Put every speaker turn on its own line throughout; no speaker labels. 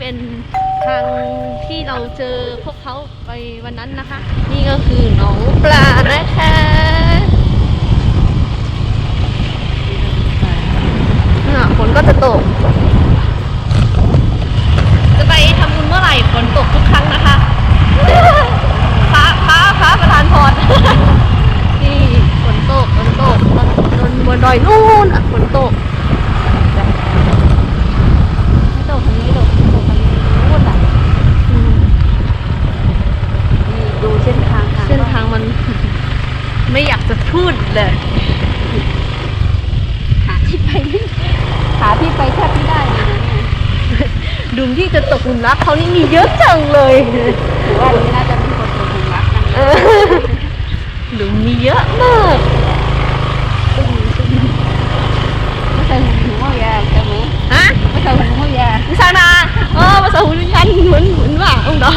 เป็นทางที่เราเจอพวกเขาไปวันนั้นนะคะ นี่ก็คือหนองปลานะคะอ่าฝนก็จะตก จะไปทำบุญเมื่อไหร่ฝนตกทุกครั้งนะคะฟ้าฟ้าฟ้าประทานพรนี่ฝนตกฝนตกบนบนบนดอยนู่นอะฝนตกไม่ตกทางนี้ตกตกทางนี้นู่นอะอืม
นี่ดูเส้นทางค่ะ
เส้นทางมัน ไม่อยากจะพูดเลย
หาที่ไปไม่หาที่ไปแทบไม่ได้เลยนะเนี่ย
ดุมที่จะตกหลุม รักเขานี่มีเยอะจังเลย
ถือว่าอันนี้น่าจะมีคนตกหลุมรักกัน
เออหลุมมีเยอะมาก
ไม่ใช่หูเขายาใช่ไหม
ฮะ
ไม่ใช่หูเขายา
di sana oh masa hujan muốn muốn vào ông đó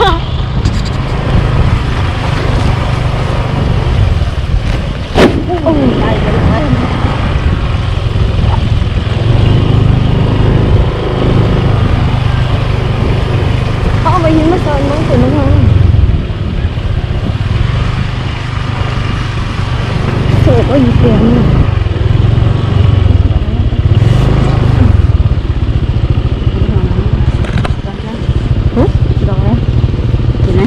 โอ้ยตายเลย
họ mà nhìn mất rồi nó phải đúng không Trời có gì tiền nhỉ? Hả? Rồi
เห็นไหม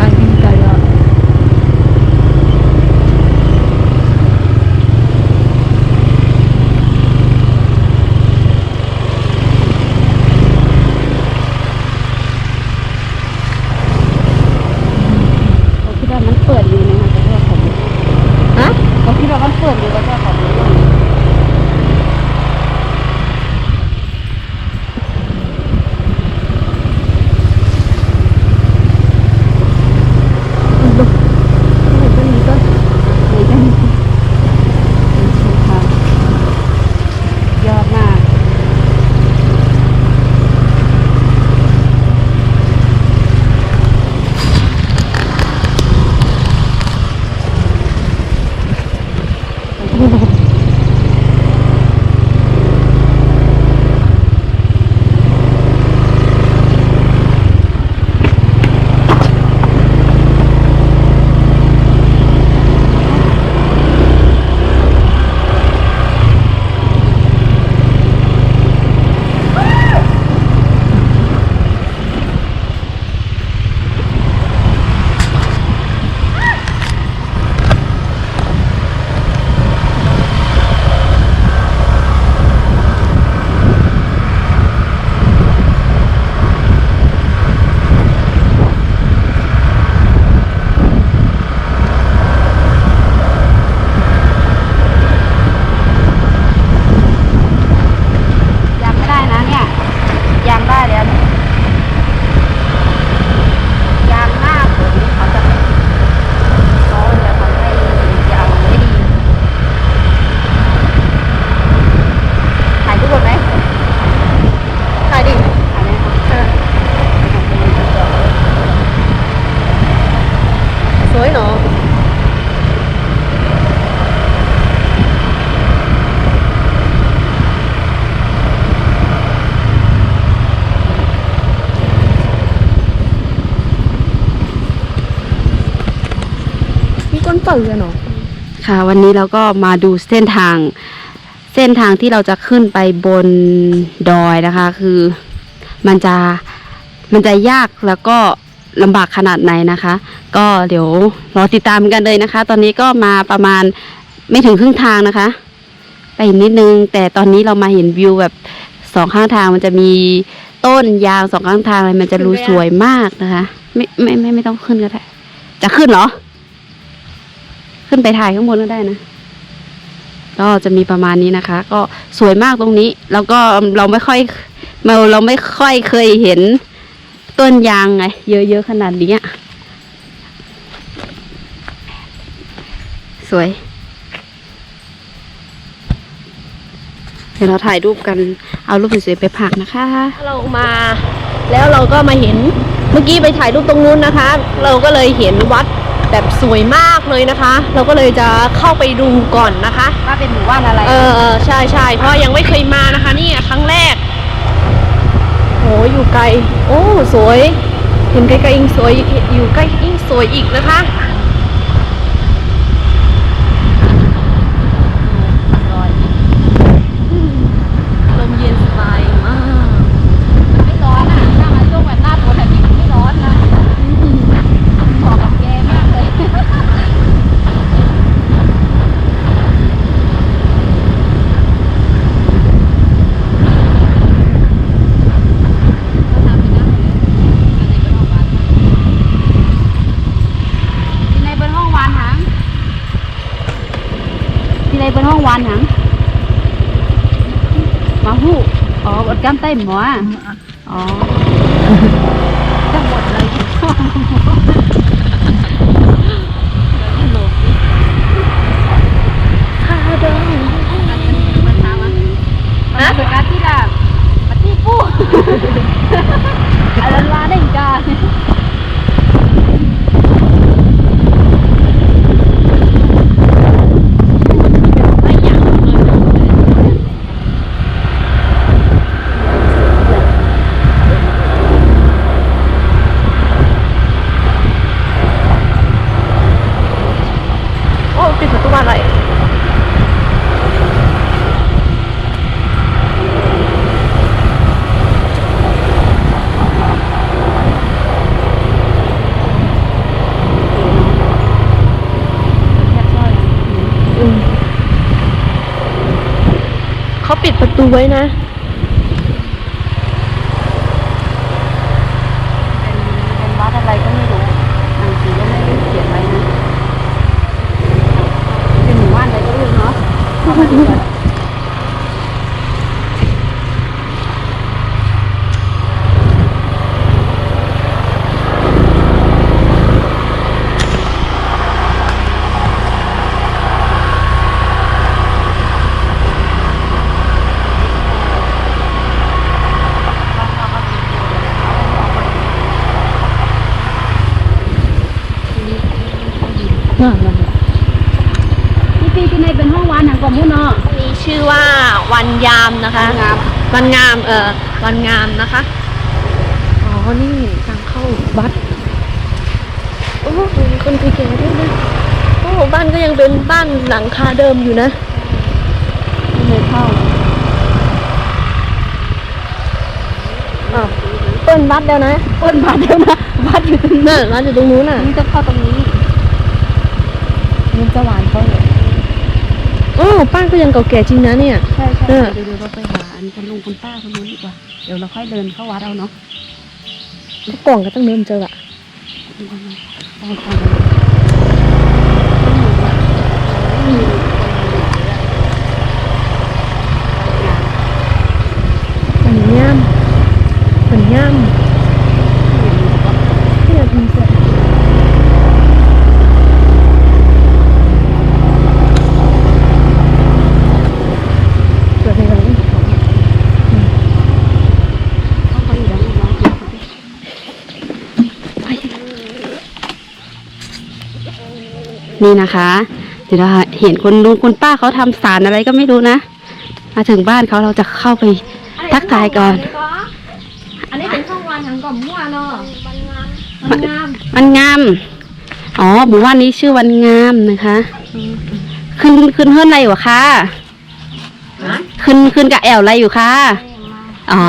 Anh cài ạ
เขาคิดว่ามันเปิดอยู่นะคะแต่ว่าเขาไม่
Hả?
เขาคิดว่ามันเปิดอยู่ก็จะเขาไม่รู้
Đâu? Cái này cái gì cơ?
นี่กันเส้นทางยอดมาก ยังไม่ได้นะเนี่ยยังได้เดี๋ยวยังหน้าฝนเขาจะเขาจะทำให้ยังไม่ดีถ่ายรูปไหม
ถ่ายดิ
ถ่ายไหมคะ
สวยเนาะมีคนเปิดเนาะ
ค่ะ วันนี้เราก็มาดูเส้นทาง เส้นทางที่เราจะขึ้นไปบนดอยนะคะ คือมันจะมันจะยากแล้วก็ลำบากขนาดไหนนะคะ ก็เดี๋ยวรอติดตามกันเลยนะคะ ตอนนี้ก็มาประมาณไม่ถึงครึ่งทางนะคะ ไปอีกนิดนึง แต่ตอนนี้เรามาเห็นวิวแบบสองข้างทางมันจะมีต้นยางสองข้างทางเลยมันจะรู้สวยมากนะคะ ไม่ไม่ไม่ไม่ต้องขึ้นก็ได้จะขึ้นเหรอ ขึ้นไปถ่ายข้างบนก็ได้นะ ก็จะมีประมาณนี้นะคะ ก็สวยมากตรงนี้ แล้วก็เราไม่ค่อยเราเราไม่ค่อยเคยเห็นต้นยางไงเยอะๆขนาดนี้สวย เดี๋ยวเราถ่ายรูปกันเอารูปสวยๆไปผักนะคะ
เรามาแล้วเราก็มาเห็นเมื่อกี้ไปถ่ายรูปตรงนู้นนะคะ เราก็เลยเห็นวัด แบบสวยมากเลยนะคะ เราก็เลยจะเข้าไปดูก่อนนะคะ
ว่าเป็นหมู่บ้านอะไร
เออเออใช่ใช่เพราะยังไม่เคยมานะคะนี่ครั้งแรกโหอยู่ไกล โอ้สวย เห็นไกลๆยิ่งสวยอยู่ใกล้ยิ่งสวยอีกนะคะลมเย็นสบายมาก
มันไม่ร้อนอะถ้ามาช่วงแบบหน้าฝนแบบนี้มันไม่ร้อนนะเหมาะกับแกมากเลย พี่ในเป็นห้องวานหางพี่ในเป็นห้องวานหางมาหู อ๋อกดกำไต้หมออ๋อจะหมดเลย
คาเดิม
มันทำอะมันเป็นการที่ละปฏิปูอะไรวะได้อีกอะ
ไม่อยากเลยโอ้ปิดประตูบ้านอะไร อืมเขาปิดประ ตูไว้นะ
เป็นวัดอะไรก็ไม่รู้หนังสือก็ไม่ได้เขียนไว้นะเป็นหมู่บ้านอะไรก็ไม่รู้เนาะเข้ามาดูก่อน พี่ปีที่ในเป็นห้องวานหนังกว่ามุ้นเนาะ
มีชื่อว่าวันยามนะคะ
งาม
วันงามเออวันงามนะคะอ๋อนี่ทางเข้าวัดโอ้มีคนแก่ๆด้วยนะโอ้บ้านก็ยังเป็นบ้านหลังคาเดิมอยู่นะ
ไม่เลยเข้า
อ้าวเปิ้นวัดแล้วนะ
ก้นบาดเดียวนะวัดอยู่ตรงนี้
นั่นวัดอยู่ตรงนู้นน่ะ
นี่จะเข้าตรงนี้นี่จะหวานเขาเลย
โอ้บ้านก็ยังเก่าแก่จริงนะเนี่ย
ใช่ใช่
เออ
เดี๋ยวเดี๋ยวเราไปหา อันคุณลุงคุณป้าคนนู้นดีกว่า เดี๋ยวเราค่อยเดินเข้าวัดเอาเนาะ
กล่องก็ต้องเริ่มเจออะ
ต้องทำ
มันย่ำมันย่ำเนี่ยดีเสียเกิดอะไรขึ้น
เข้าไปอีกแล้วน้อง นี่นะคะเดี๋ยวเราเห็นคนลุงคุณป้าเขาทำสารอะไรก็ไม่รู้นะมาถึงบ้านเขาเราจะเข้าไปทักทายก่อน
อันนี้เป็นช่องวันทางก่อมมั่วเนาะมันงาม
วันงามอ๋อหมู่บ้านนี้ชื่อวันงามนะคะขึ้นขึ้นเฮิรนอะไรอยู่คะขึ้นขึ้นกับแอวอะไรอยู่คะอ๋อ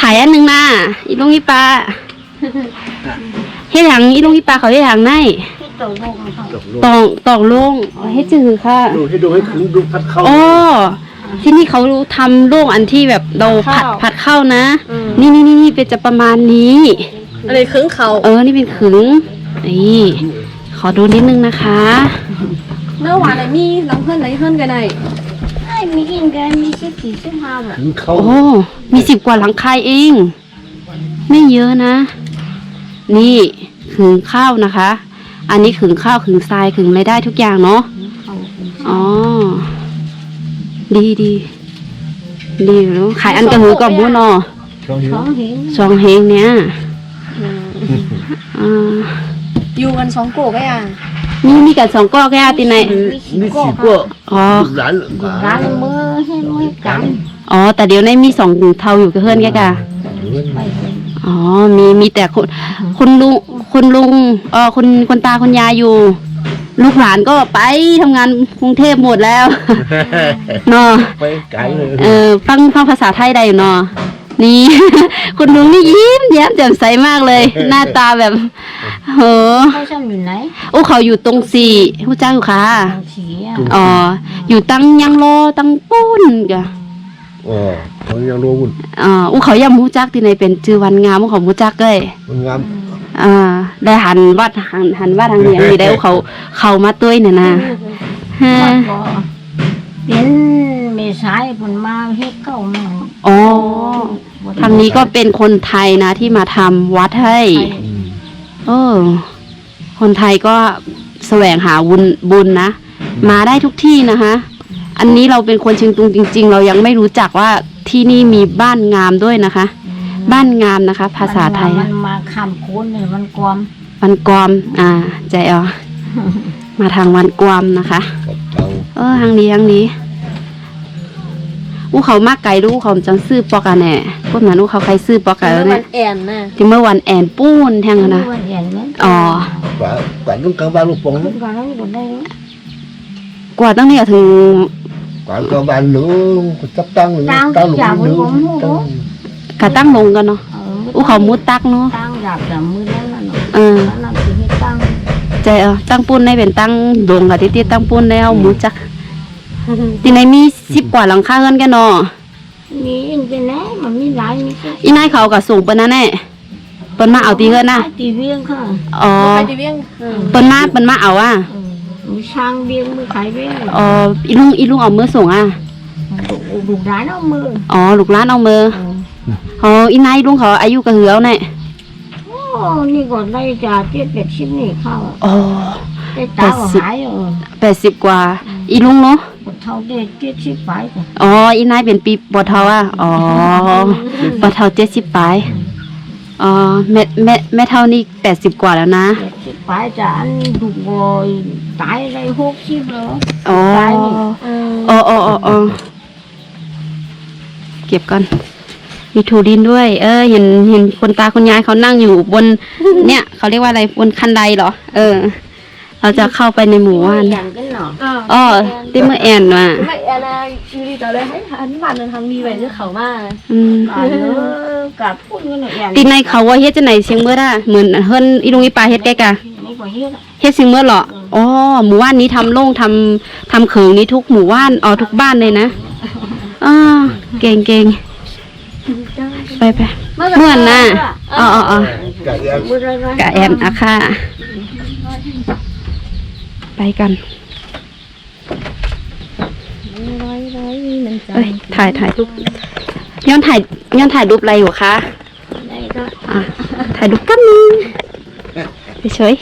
ถ่ายอันหนึ่งนะอีลุงอีปลา เฮ็ดหางอีลุงอีปลาเขาเฮ็ดหางไหนตองตองลงอ๋อเฮ็ดจือค่ะ
ดูให้ดูให้ถึงดูพัดเข้า
อ๋อที่นี่เขาทำโล่งอันที่แบบเราผัดผัดข้าวนะนี่นี่นี่นี่เป็นจะประมาณนี้
อันนี้ครึ่งเขา
เออ นี่เป็นขึงนี่ขอดูนิดนึงนะคะ
เนื้อหวานอะไรมีน้องเพื่อนไหนเพื่อนกันไหน
ถึงเข้า
โอ้มีสิบกว่าหลังคายเอง ไม่เยอะนะ นี่ ขึงข้าวนะคะ อันนี้ขึงข้าวขึงทรายขึงอะไรได้ทุกอย่างเนาะอ๋อ ดีดีดีเนาะขายอันกระหือกับบุนอ
สองเฮง
สองเฮงเนี่ยอ
ยู่กันสองโกก็ยัง
มีมีกันสองก้อแก่ตีไหน
มีสี่ก้
ออ๋
อร้าน
ร้านมือให้มือกัน
อ๋อ แต่เดี๋ยวในมีสองเทาอยู่กับเพื่อนแก่กะอ๋อมีมีแต่คนคุณลุง คุณลุงเออคุณคุณตาคุณยายอยู่ ลูกหลานก็ไปทำงานกรุงเทพหมดแล้ว เนาะ
ไปไกลเลย
เออฟังฟังภาษาไทยได้อยู่เนาะนี่ คุณลุงนี่ยิ้มแย้มแจ่มใสมากเลย หน้าตาแบบโห
เขาชอบอยู่ไหน
โอ้เขาอยู่ตรงสี่ผู้จ้าอยู่ค่ะ
ทางสีอะ
อ๋ออยู่ตั้งยังโลตั้งปุ้นกะ
อ๋อเขายังรู้มัน
อ่าอู้เขายังมูจักที่ไหนเป็นชื่อวันงามอู้เขามูจักเลย
มันงาม
อ่าได้หันวัดหันหันวัดทางเลียงนี่ได้อู้เขาเขามาตุ้ยเนี่ยนะฮะ
วัดก็เป็นเมษายนผลมาเฮ็ดเก้ามา
อ๋อทางนี้ก็เป็นคนไทยนะที่มาทำวัดให้เออ คนไทยก็แสวงหาบุญบุญนะมาได้ทุกที่นะคะ อันนี้เราเป็นคนเชียงตุงจริง ๆ เรายังไม่รู้จักว่าที่นี่มีบ้านงามด้วยนะคะ บ้านงามนะคะ ภาษาไทย
มั
อะ
นมา คำโค้นเลยมันกวาม
วันกวามอ่า ใจเออมาทางวันกวามนะคะ
กับเขา
เออทางนี้ทางนี้ อู้เขามากไก่ลูกเขาจังซื้อปอกกันแน่พวกนั้นอู้เขาใครซื้อปอกกันแล้ว
มั
เนี่ย
นแอนน่ะ
ที่เมื่อวันแอนปูนแทงกันนะ
ว่าอย่างนั้น
อ๋อ
กว่าก่ต้องกางบ้านลูกปอง
ขึ้นก่อนนั้นก็ได้
กว่าตั้งเนี่ยถึง
กว่ากางบ้านหนูจับตั้งหนูตั้งหนูหนูตั้ง
กะตั้งลงกันเนาะ
เออ
อู้เขามุดตักเนาะ
ตั้งหลับแต่มือนั้นน่ะเนาะ
เออ
แล้วนั่นคือให้ตั้ง
ใจเออตั้งปุ้นในเป็นตั้งดงกับที่ที่ตั้งปุ้นแล้วหมูจักที่ไหนมีสิบกว่าหลังคาเฮือนกันเนาะ
มีอินเป็นแน่มันมีหลายมีแค่
อีนายเขาก็สูงเปิ้นนั่นแน่เปิ้นมาเอาตีเฮือนน่ะ
ตีเวียงค่ะ
อ๋อ
ไปที่เวียงเออ
เปิ้นมาเปิ้นมาเอาอะ
เออมีช่างเวียงมือขายเวียง
อ๋ออีลุงอีลุงเอามือส่งอะ
ดูร้านเอามือ
อ๋อลูกหลานเอามือ
เออ
อ๋ออีนายลุงเขาอายุกระเหือเอาแน่
โอ้นี่ก็ได้จากเจ็ดแปดชิ้นนี่เข้า
อ๋อ
ได้ตาก็หายเออ
แปดสิบกว่า อีลุงเนาะ
ปวดเท่าเด็กเจ็ดสิบไปจ้ะ
อ๋ออีนายเป็นปีปอเทาอะอ๋อปอเทาเจ็ดสิบปลายอ๋อแม่แม่แม่เท่านี่แปดสิบกว่าแล้วนะ
เจ็ดสิบไปจ้ะอันดูโอยตายได้หกสิบแล้ว
อ๋อ
ตายนี่เออ
อ๋ออ๋ออ๋ออ๋อเก็บก่อน มีถูดินด้วย เออ เห็นเห็นคนตาคนยายเขานั่งอยู่บน เนี่ยเขาเรียกว่าอะไรบนคันไดเหรอ เออ เราจะเข้าไปในหมู่บ้าน
อย่างกันเนาะ
อ่า
อ๋อติเมื่อแอนมา
ไม่แอนนะอยู่ดีต่อเลยให้อันผ่านเดินทางมีไว้ที่เขามา
อืม
ตายเนอะกับพูดกันเนาะอย่าง
ตีในเขาว่าเฮ็ดจะไหนเชียงเมื่อได้เหมือนเฮิรนอีลุงอีปลาเฮ็ดใกล้กะ
นี่ก็เฮ็ดอะ
เฮ็ดเชียงเมื่อเหรออ๋อ หมู่บ้านนี้ทำโล่งทำทำเขิงนี้ทุกหมู่บ้าน อ๋อ ทุกบ้านเลยนะอ่าเก่งเก่ง ไปไปเมื่อนน่ะอ๋ออ๋ออ๋อ
กะยัง
มือไรไร
กะแอนอะค่ะ ไปกันเอ้ยถ่ายถ่ายรูปย้อนถ่ายย้อนถ่ายรูปอะไรอยู่คะ
ได้ก็
อะถ่ายรูปกันงเฉย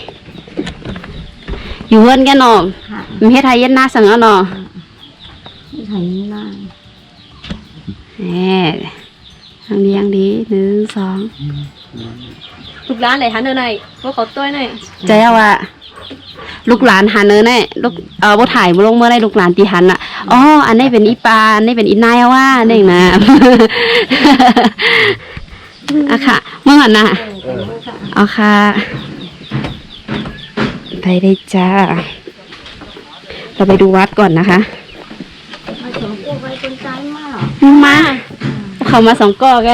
ๆอยู่เพื่อนกันเนาะ
ค่ะ
มีให้ไทยเย็นหน้าสังเนาะ
ทางนี้นะ
แหม ทางนี้ยังดีหนึ่งสอง
ลูกร้านไหนทันเดินไหนพวกเขาต้วยหน่อย
ใจเอาอะลูกหลานหันเนอแน่ลูกเออบ่ถ่ายบ่ลงเมื่อไรลูกหลานตีหันอะอ๋ออันนี้เป็นอีปลาอันนี้เป็นอีนายเอาว่านี่นะอะค่ะ เมื่อก่อนน่ะเอาค่ะไปได้จ้า เราไปดูวัดก่อนนะคะ
มาถึงกูไปเป็นใจมาก
มา เขามาสองก้อไง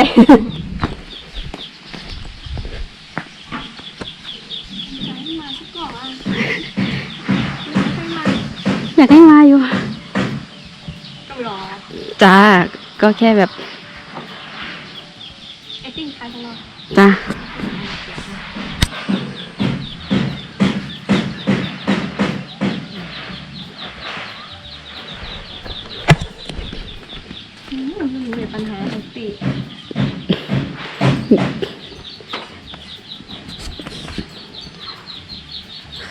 อยากให้มาอยู่
ต้องรอ
จ้า ก็แค่แบบ
ไอ้ติ้งใครต้องรอ
จ้า
มีปัญหาทุกปี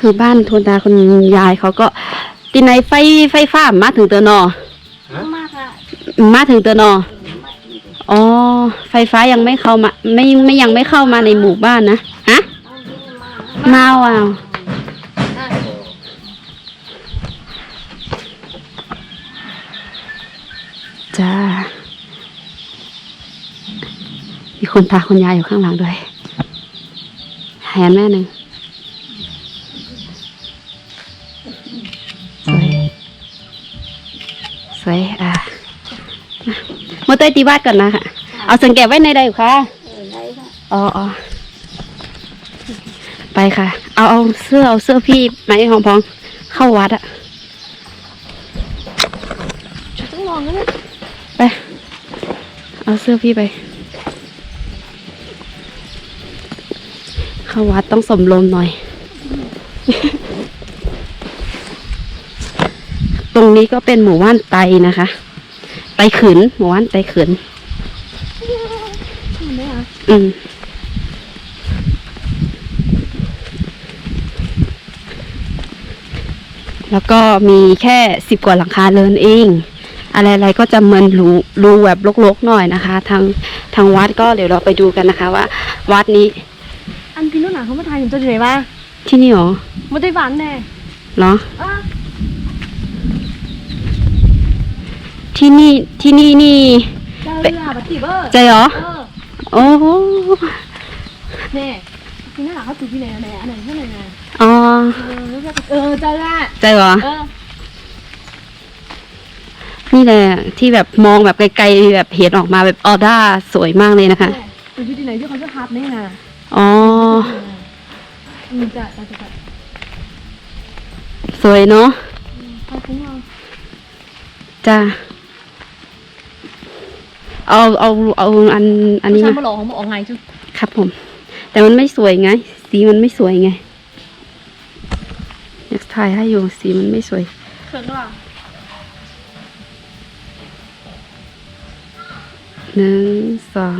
คือบ้านทุนตาคุณยายเขาก็ตีในไฟไฟฟ้ามาถึงเตอร์นอ
มากอะ
มาถึงเตอร์นออ๋อไฟฟ้ายังไม่เข้ามา ไม่ไม่ยังไม่เข้ามาในหมู่บ้านนะฮะ
เอาดิ
เมาอะจ้ามีคนตาคนยายอยู่ข้างหลังด้วยแหนแม่หนึ่ง เตยตีวาดก่อนนะค่ะ เอาสังเกตไว้ในใดอยู่ค่ะอ๋ออ๋อไปค่ะ เอาเอาเสื้อเอาเสื้อพี่ไหมของพองเข้าวัดอะ
ต้องลองกันเลย
ไป เอาเสื้อพี่ไป เข้าวัดต้องสมลมหน่อย ตรงนี้ก็เป็นหมู่บ้านไตนะคะไตขืนหมู่บ้านไตขืนอืมแล้วก็มีแค่สิบกว่าหลังคาเรือนเอง อะไรๆก็จะเหมือนรูรูแบบลกๆหน่อยนะคะ ทางทางวัดก็เดี๋ยวเราไปดูกันนะคะว่า วัดนี้
อันพี่นุ่นหนาเขามาถ่ายอยู่ตัวไหนมา
ที่นี่หรอ
ไม่ได้หวานแน่
เหรอ
อะ
ที่นี่ที่นี่นี่
เจ้าเรือบัตติเบอร์
ใจเหรอ
เออ
โอ้โห
แน่พี่นุ่นหนาเขาถูกที่ไหนอันไหนอันไหนเท่าไหร่นะ
อ๋อ
เออแล้วก็เออเจ้าละ
ใจเหรอ
เออ
นี่แหละที่แบบมองแบบไกลๆแบบเห็นออกมาแบบออร่าสวยมากเลยนะคะ
แน่เป็นที่ไหนที่เขาจะฮับนี่นะ
อ๋อ
อืมจะจะจะจะ
สวยเนาะ
ไปคุ้มเรา
จ้า เอาเอาเอาอันอันนี้
ผู้ชาย
มา
มาหลอกของมาออกไงจุ๊
ครับผม แต่มันไม่สวยไง สีมันไม่สวยไงอยากถ่ายให้อยู่สีมันไม่สวย
เขินก็ล่ะ
หนึ่งสอง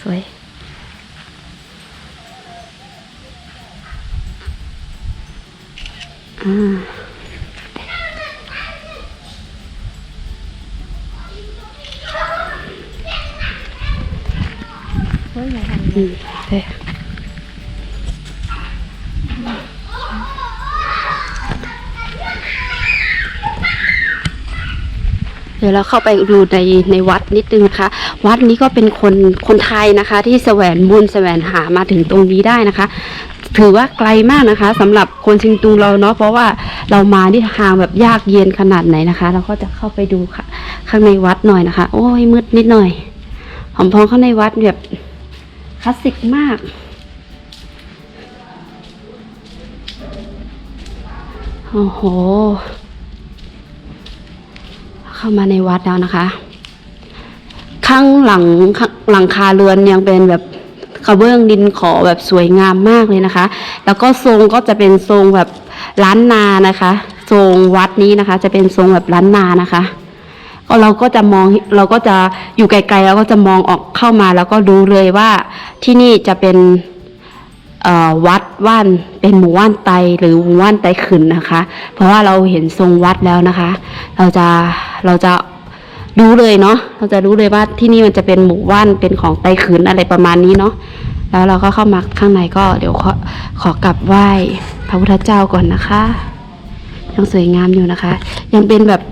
สวยอ่า
ฮ้ยไหนทำ
อืมเด้เดี๋ยวเราเข้าไปดูในในวัดนิดนึงนะคะ วัดนี้ก็เป็นคนคนไทยนะคะ ที่แสวงบุญแสวงหามาถึงตรงนี้ได้นะคะ ถือว่าไกลมากนะคะสำหรับคนชิงตุงเราเนาะเพราะว่าเรามาที่ทางแบบยากเย็นขนาดไหนนะคะ เราก็จะเข้าไปดูค่ะ ข้างในวัดหน่อยนะคะ โอ้ยมืดนิดหน่อยหอมพองข้างในวัดแบบ คลาสสิกมาก โอ้โห เข้ามาในวัดแล้วนะคะ ข้างหลังหลังคาเรือนยังเป็นแบบกระเบื้องดินขอแบบสวยงามมากเลยนะคะ แล้วก็ทรงก็จะเป็นทรงแบบล้านนานะคะ ทรงวัดนี้นะคะ จะเป็นทรงแบบล้านนานะคะ เราก็จะมองเราก็จะอยู่ไกลๆเราก็จะมองออกเข้ามาแล้วก็รู้เลยว่าที่นี่จะเป็นวัดว่านเป็นหมู่ว่านไตหรือหมู่ว่านไตขืนนะคะ เพราะว่าเราเห็นทรงวัดแล้วนะคะ เราจะเราจะรู้เลยเนาะเราจะรู้เลยว่าที่นี่มันจะเป็นหมู่ว่านเป็นของไตขืนอะไรประมาณนี้เนาะแล้วเราก็เข้ามาข้างในก็เดี๋ยวขอขอกลับไหว้พระพุทธเจ้าก่อนนะคะ ยังสวยงามอยู่นะคะ ยังเป็นแบบ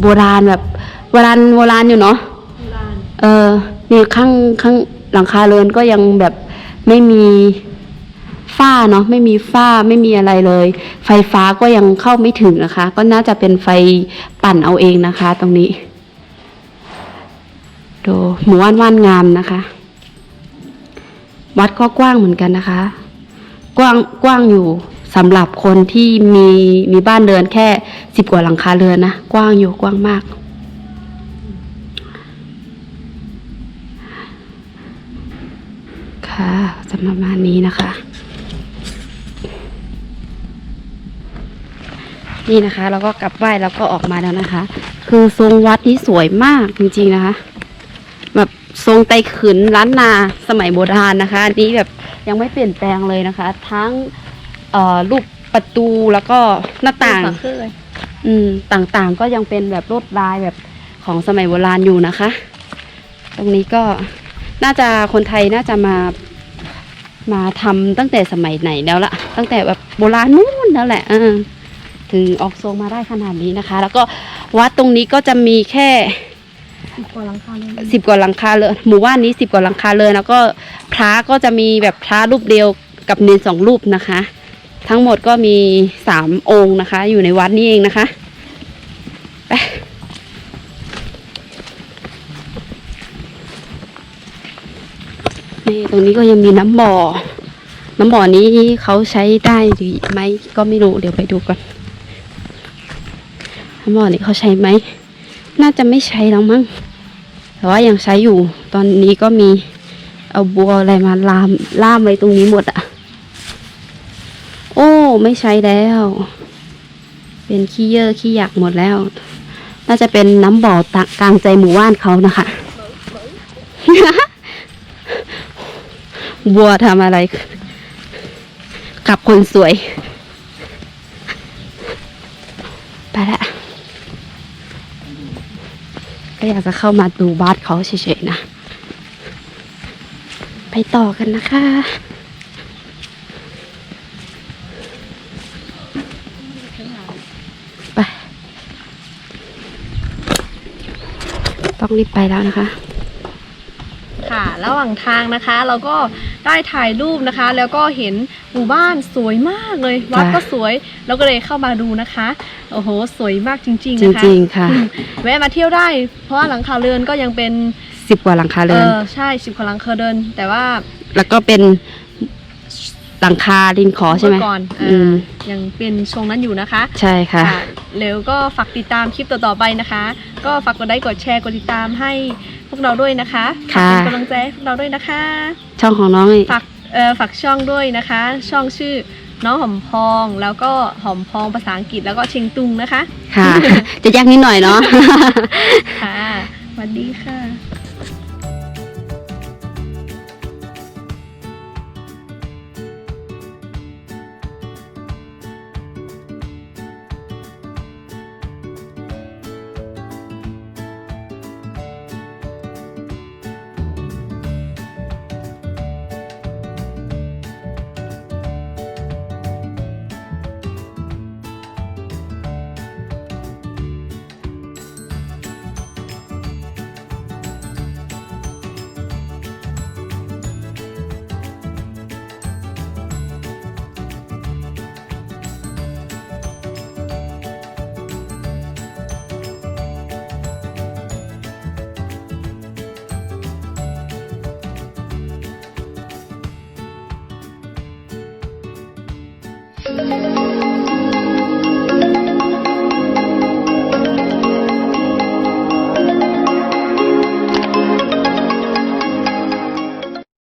โบราณแบบโบราณโบราณอยู่เนาะ
ลาน
เออนี่ข้างข้างหลังคาเรือนก็ยังแบบไม่มีฝ้าเนาะไม่มีฝ้าไม่มีอะไรเลย ไฟฟ้าก็ยังเข้าไม่ถึงนะคะ ก็น่าจะเป็นไฟปั่นเอาเองนะคะ ตรงนี้ดูหมู่บ้านว่านงามนะคะ วัดก็กว้างเหมือนกันนะคะ กว้างกว้างอยู่ สำหรับคนที่มีมีบ้านเรือนแค่สิบกว่าหลังคาเรือนนะ กว้างอยู่กว้างมาก ค่ะจะประมาณนี้นะคะ นี่นะคะเราก็กลับไหว้แล้วก็ออกมาแล้วนะคะ คือทรงวัดนี้สวยมากจริงๆนะคะ แบบทรงไตขืนล้านนาสมัยโบราณนะคะอันนี้แบบยังไม่เปลี่ยนแปลงเลยนะคะ ทั้ง เอ่อรูปประตูแล้วก็หน้าต่าง
ฝากเครื่องเลย
อืมต่างๆก็ยังเป็นแบบลวดลายแบบของสมัยโบราณอยู่นะคะ ตรงนี้ก็น่าจะคนไทยน่าจะมามาทำตั้งแต่สมัยไหนแล้วล่ะตั้งแต่แบบโบราณนู่นแล้วแหละเออถึงออกทรงมาได้ขนาดนี้นะคะ แล้วก็วัดตรงนี้ก็จะมีแค่
สิบกว่าหลังคาเลย
สิบกว่าหลังคาเลยหมู่บ้านนี้สิบกว่าหลังคาเลยแล้วก็พระก็จะมีแบบพระรูปเดียวกับเนนสองรูปนะคะ ทั้งหมดก็มีสามองค์นะคะ อยู่ในวัดนี้เองนะคะไปนี่ตรงนี้ก็ยังมีน้ำบ่อ น้ำบ่อนี้เขาใช้ได้หรือไหมก็ไม่รู้เดี๋ยวไปดูก่อนน้ำบ่อนี้เขาใช้ไหม น่าจะไม่ใช้แล้วมั้งแต่ว่ายังใช้อยู่ ตอนนี้ก็มีเอาบัวอะไรมาลามล่ามไว้ตรงนี้หมดอะ ไม่ใช้แล้ว เป็นขี้เยอะขี้อยากหมดแล้ว น่าจะเป็นน้ำบ่อตะกลางใจหมู่บ้านเขานะคะบัวทำอะไร กับคนสวย ไปละก็อยากจะเข้ามาดูบ้านเขาเฉยๆนะ ไปต่อกันนะคะ ต้องรีบไปแล้วนะคะ
ค่ะ ระหว่างทางนะคะ เราก็ได้ถ่ายรูปนะคะ แล้วก็เห็นหมู่บ้านสวยมากเลย วัด
จ้ะ
ก็สวยเราก็เลยเข้ามาดูนะคะ โอ้โห สวยมากจริง
จ
ๆนะคะ
ริงๆค่ะ
อืมแวะมาเที่ยวได้ เพราะว่าหลังคาเรือนก็ยังเป็น
สิบกว่าหลังคา
เอ
เรือน
อใช่สิบกว่าหลังคาเรือน แต่ว่า
แล้วก็เป็น หลังคาดินขอใช่ไหม
เมื่อก่อนเอ
อื
อ
ม
ยังเป็นทรงนั้นอยู่นะคะ
ใช่ค่ะ
แล้วก็ฝากติดตามคลิปต่อๆไปนะคะ ก็ฝากกดไลค์กดแชร์กดติดตามให้พวกเราด้วยนะคะฝาก
ค่ะ
เป็นกำลังใจให้พวกเราด้วยนะคะ
ช่องของน้องนี่
ฝากเอ่อฝากช่องด้วยนะคะ ช่องชื่อน้องหอมพองแล้วก็หอมพองภาษาอังกฤษแล้วก็เชียงตุงนะคะ
ค่ะ จะยากนิดหน่อยเนาะ
ค่ะสวัสดีค่ะ